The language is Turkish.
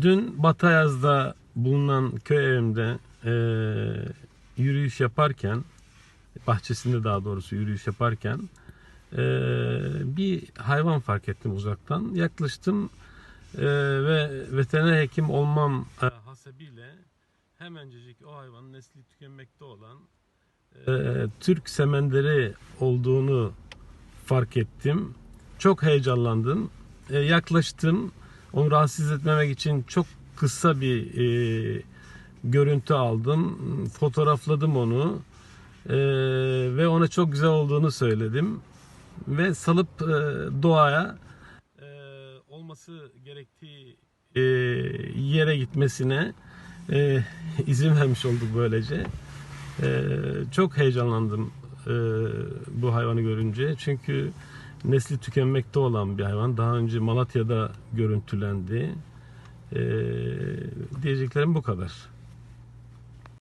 Dün Batayaz'da bulunan köy evimde e, yürüyüş yaparken, bahçesinde daha doğrusu yürüyüş yaparken e, bir hayvan fark ettim uzaktan. Yaklaştım e, ve veteriner hekim olmam e, hasebiyle hemencecik o hayvanın nesli tükenmekte olan e, Türk semenderi olduğunu fark ettim. Çok heyecanlandım. E, yaklaştım. Onu rahatsız etmemek için çok kısa bir e, görüntü aldım. Fotoğrafladım onu. E, ve ona çok güzel olduğunu söyledim. Ve salıp e, doğaya e, olması gerektiği e, yere gitmesine e, izin vermiş olduk böylece. E, çok heyecanlandım e, bu hayvanı görünce. Çünkü nesli tükenmekte olan bir hayvan. Daha önce Malatya'da görüntülendi. E, diyeceklerim bu kadar.